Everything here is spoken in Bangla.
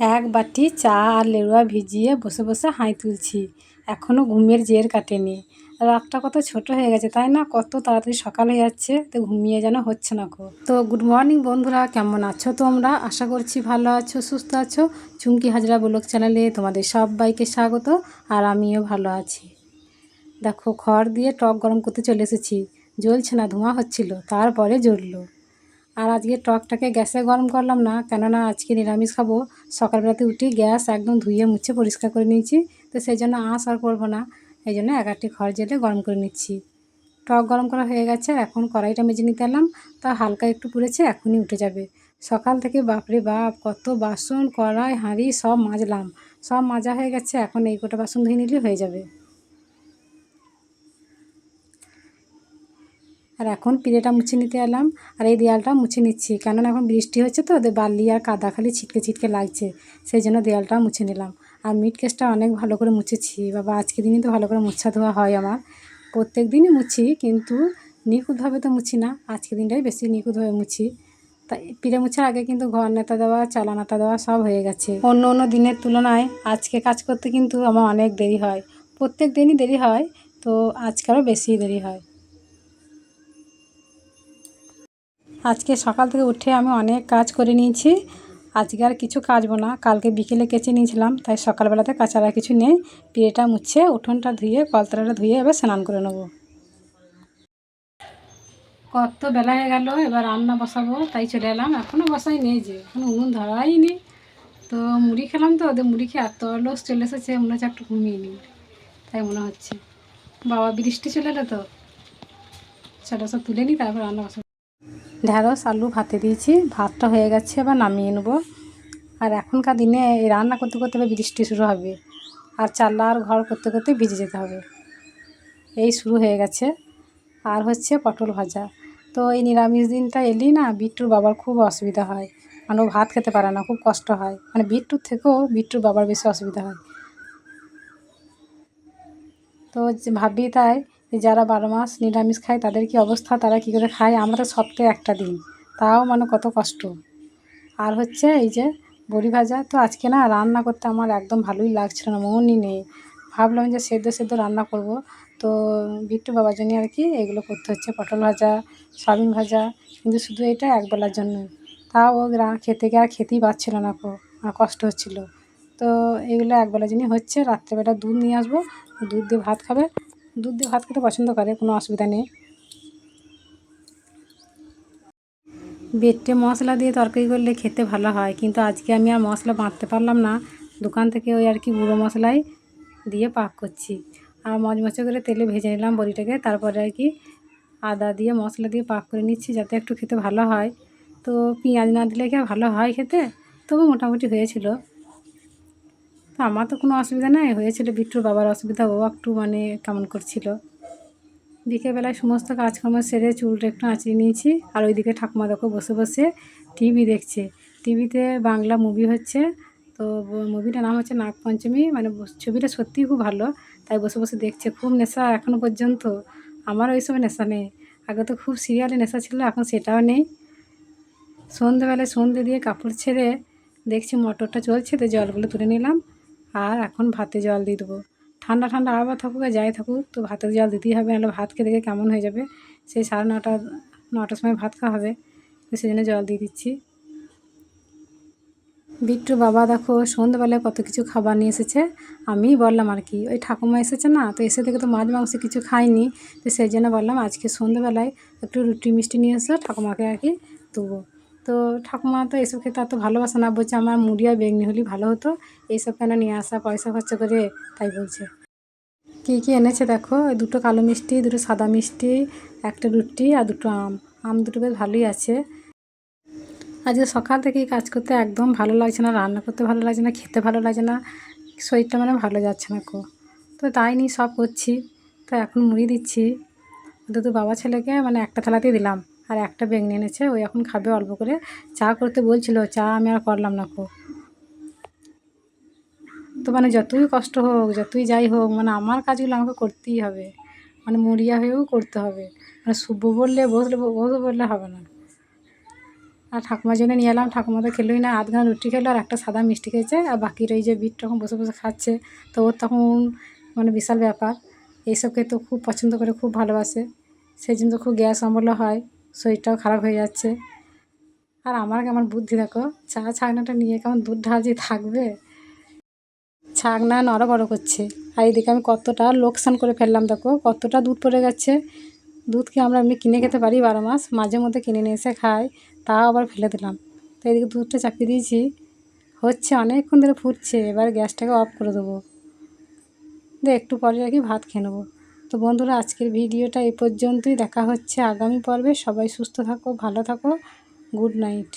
এক বাটি চা আর লেবুয়া ভিজিয়ে বসে বসে হাই তুলছি। এখনও ঘুমের জের কাটেনি। রাতটা কত ছোট হয়ে গেছে, তাই না? কত তাড়াতাড়ি সকাল হয়ে যাচ্ছে, তো ঘুমিয়ে যেন হচ্ছে না কো। তো গুড মর্নিং বন্ধুরা, কেমন আছো তোমরা? আশা করছি ভালো আছো, সুস্থ আছো। চুমকি হাজরা ব্লগ চ্যানেলে তোমাদের সবাইকে স্বাগত, আর আমিও ভালো আছি। দেখো, খড় দিয়ে টক গরম করতে চলে এসেছি। জ্বলছে না, ধোঁয়া হচ্ছিল, তারপরে জ্বললো। আর আজকে টকটাকে গ্যাসে গরম করলাম না, কেননা আজকে নিরামিষ খাব। সকালবেলাতে উঠি গ্যাস একদম ধুয়ে মুছে পরিষ্কার করে নিয়েছি, তো সেই জন্য আঁশ আর করব না। এই জন্য এগারটি খড় জেলে গরম করে নিচ্ছি। টক গরম করা হয়ে গেছে, এখন কড়াইটা মেজে নিতে এলাম, তা হালকা একটু পুড়েছে, এখনই উঠে যাবে। সকাল থেকে বাপরে বাপ, কত বাসন, কড়াই, হাঁড়ি সব মাজলাম। সব মাজা হয়ে গেছে, এখন এই কটা বাসন ধুয়ে নিলে হয়ে যাবে। আর এখন পিড়েটা মুছে নিতে এলাম আর এই দেয়ালটা মুছে নিচ্ছি। কেননা এখন বৃষ্টি হচ্ছে তো, ওদের বালি আর কাদা খালি ছিটকে ছিটকে লাগছে, সেই জন্য দেয়ালটা মুছে নিলাম। আর মিট কেসটা অনেক ভালো করে মুছেছি। বাবা, আজকে দিনই তো ভালো করে মুছা ধোয়া হয় আমার। প্রত্যেক দিনই মুছি, কিন্তু নিখুঁতভাবে তো মুছি না। আজকে দিনটাই বেশি নিখুঁতভাবে মুছি। তাই পিড়ে মুছার আগে কিন্তু ঘর নেতা দেওয়া, চালা নাতা দেওয়া সব হয়ে গেছে। অন্য অন্য দিনের তুলনায় আজকে কাজ করতে কিন্তু আমার অনেক দেরি হয়। প্রত্যেক দিনই দেরি হয়, তো আজকালও বেশি দেরি হয়। আজকে সকাল থেকে উঠে আমি অনেক কাজ করে নিয়েছি। আজকে আর কিছু কাচবো না। কালকে বিকেলে কেচে নিয়েছিলাম, তাই সকালবেলাতে কাচার কিছু নেই। পিড়েটা মুছে, উঠোনটা ধুয়ে, কলতলাটা ধুয়ে এবার স্নান করে নেব। কত বেলা হয়ে গেল, এবার রান্না বসাবো, তাই চলে এলাম। এখনও বসাই নেই যে এখনও উনুন ধরাই নি তো মুড়ি খেলাম তো, ওদের মুড়ি খেয়ে এত লস চলে এসেছে, মনে হচ্ছে একটু ঘুমিয়ে নিই, তাই মনে হচ্ছে। বাবা বৃষ্টি চলে এলো তো? সেটা সব তুলে নিই তারপর রান্না বসাবো। ঢ্যাঁড়স আলু ভাতে দিয়েছি। ভাতটা হয়ে গেছে, এবার নামিয়ে নেব। আর এখনকার দিনে রান্না করতে করতে বৃষ্টি শুরু হবে। আর চাল্লা আর ঘর করতে করতে ভিজে যেতে হবে। এই শুরু হয়ে গেছে। আর হচ্ছে পটল ভাজা। তো এই নিরামিষ দিনটা এলেই না বিট্টুর বাবার খুব অসুবিধা হয়। মানে ভাত খেতে পারে না, খুব কষ্ট হয়। মানে বিট্টুর থেকেও বিট্টুর বাবার বেশি অসুবিধা হয়। তো ভাবি তাই যারা বারো মাস নিরামিষ খায়, তাদের কি অবস্থা? তারা কি করে খায়? আমরা সপ্তাহে একটা দিন। তাও মানে কত কষ্ট। আর হচ্ছে এই যে বড়ি ভাজা, তো আজকে না রান্না করতে আমার একদম ভালোই লাগছিল না, মনই নেই। ভাবলাম যে সেদ্ধ সেদ্ধ রান্না করব। তো বিট্টু বাবার জন্য আর কি এগুলো করতে হচ্ছে, পটল ভাজা, সয়াবিন ভাজা, কিন্তু শুধু এটা একবেলার জন্য। তাও ও খেতে গিয়ে আর খেতেই পারছিল না কো আর কষ্ট হচ্ছিল। তো এগুলো একবেলার জন্যই হচ্ছে। রাত্রেবেলা দুধ নিয়ে আসব, দুধ দিয়ে ভাত খাবে। দুধ দিয়ে ভাত খেতে পছন্দ করে, কোনো অসুবিধা নেই। বেটে মশলা দিয়ে তরকারি করলে খেতে ভালো হয়, কিন্তু আজকে আমি আর মশলা বাঁধতে পারলাম না। দোকান থেকে ওই আর কি গুঁড়ো মশলাই দিয়ে পাক করছি। আর মচমচে করে তেলে ভেজে নিলাম বড়িটাকে, তারপরে আর কি আদা দিয়ে মশলা দিয়ে পাক করে নিচ্ছি যাতে একটু খেতে ভালো হয়। তো পেঁয়াজ না দিলে কি ভালো হয় খেতে? তবু মোটামুটি হয়েছিল। তো আমার তো কোনো অসুবিধা নাই। হয়েছিল বিট্টুর বাবার অসুবিধা, ও একটু মানে কেমন করছিল। বিকেলবেলায় সমস্ত কাজকর্ম সেরে চুলটা একটু আঁচড়ে নিয়েছি। আর ওইদিকে ঠাকুমা দেখো বসে বসে টিভি দেখছে। টিভিতে বাংলা মুভি হচ্ছে। তো মুভিটার নাম হচ্ছে নাগপঞ্চমী। মানে ছবিটা সত্যিই খুব ভালো। তাই বসে বসে দেখছে। খুব নেশা এখনও পর্যন্ত। আমার ওই সময় নেশা নেই। আগে তো খুব সিরিয়ালে নেশা ছিল, এখন সেটাও নেই। সন্ধেবেলায় সন্ধে দিয়ে কাপড় ছেড়ে দেখছি মোটরটা চলছে, তো জলগুলো তুলে নিলাম। আর এখন ভাতে জল দিয়ে দেবো। ঠান্ডা ঠান্ডা আবার থাকুক আর যাই থাকুক, তো ভাতে জল দিতেই হবে, নাহলে ভাত খেয়ে দেখে কেমন হয়ে যাবে? সেই সাড়ে নটা, নটার সময় ভাত খাওয়া হবে, তো সেই জন্য জল দিয়ে দিচ্ছি। বিট্টু বাবা দেখো, সন্ধ্যেবেলায় কত কিছু খাবার নিয়ে এসেছে। আমি বললাম আর কি, ওই ঠাকুমা এসেছে না, তো এসে থেকে তো মাছ মাংস কিছু খাইনি। তো সেই জন্য বললাম, আজকে সন্ধ্যেবেলায় একটু রুটি মিষ্টি নিয়ে এসে ঠাকুমাকে আর কি দেবো। তো ঠাকুমা তো এসব খেতে এত ভালোবাসে না, বলছে আমার মুড়ি আর বেগনি হলেই ভালো হতো, এইসব কেন নিয়ে আসা, পয়সা খরচা করে, তাই বলছে। কী কী এনেছে দেখো, দুটো কালো মিষ্টি, দুটো সাদা মিষ্টি, একটা রুটি আর দুটো আম আম দুটো বেশ ভালোই আছে। আজকে সকাল থেকেই কাজ করতে একদম ভালো লাগছে না, রান্না করতে ভালো লাগছে না, খেতে ভালো লাগছে না, শরীরটা মানে ভালো যাচ্ছে না কো। তো তাই নিয়ে সব করছি, তো এখন মুড়ি দিচ্ছি। দুটো বাবা ছেলেকে মানে একটা থালাতেই দিলাম। আর একটা বেগনি এনেছে ওই এখন খাবে অল্প করে। চা করতে বলছিল, চা আমি আর করলাম না খুব তো মানে যতই কষ্ট হোক, যতই যাই হোক মানে আমার কাজগুলো আমাকে করতেই হবে। মানে মরিয়া হয়েও করতে হবে। মানে শুভ বললে, বসলে, বসে বললে হবে না। আর ঠাকুমার জন্য নিয়ে এলাম। ঠাকুমা তো খেলোই না, আধখানা রুটি খেলো আর একটা সাদা মিষ্টি খেয়েছে। আর বাকির ওই যে বিট তখন বসে বসে খাচ্ছে। তো ওর তখন মানে বিশাল ব্যাপার। এইসব খেতে খুব পছন্দ করে, খুব ভালোবাসে। সেই জন্য তো খুব গ্যাস অম্বল হয়। শরীরটাও খারাপ হয়ে যাচ্ছে। আর আমার কেমন বুদ্ধি দেখো, চা ছাগনাটা নিয়ে কেমন দুধ ঢালছি থাকবে ছাগনা বড় করছে। আর এদিকে আমি কতটা লোকসান করে ফেললাম দেখো, কতটা দুধ পড়ে গেছে। দুধ কি আমরা এমনি কিনে খেতে পারি বারো মাস? মাঝে মধ্যে কিনে নিয়ে এসে খাই, তাও আবার ফেলে দিলাম। তো এদিকে দুধটা চাপিয়ে দিয়েছি। হচ্ছে অনেকক্ষণ ধরে ফুটছে, এবার গ্যাসটাকে অফ করে দেবো। দিয়ে একটু পরে আর কি ভাত খেয়ে নেব। তো বন্ধুরা, আজকের ভিডিওটা এ পর্যন্তই। দেখা হচ্ছে আগামী পর্বে। সবাই সুস্থ থাকো, ভালো থাকো। Good night.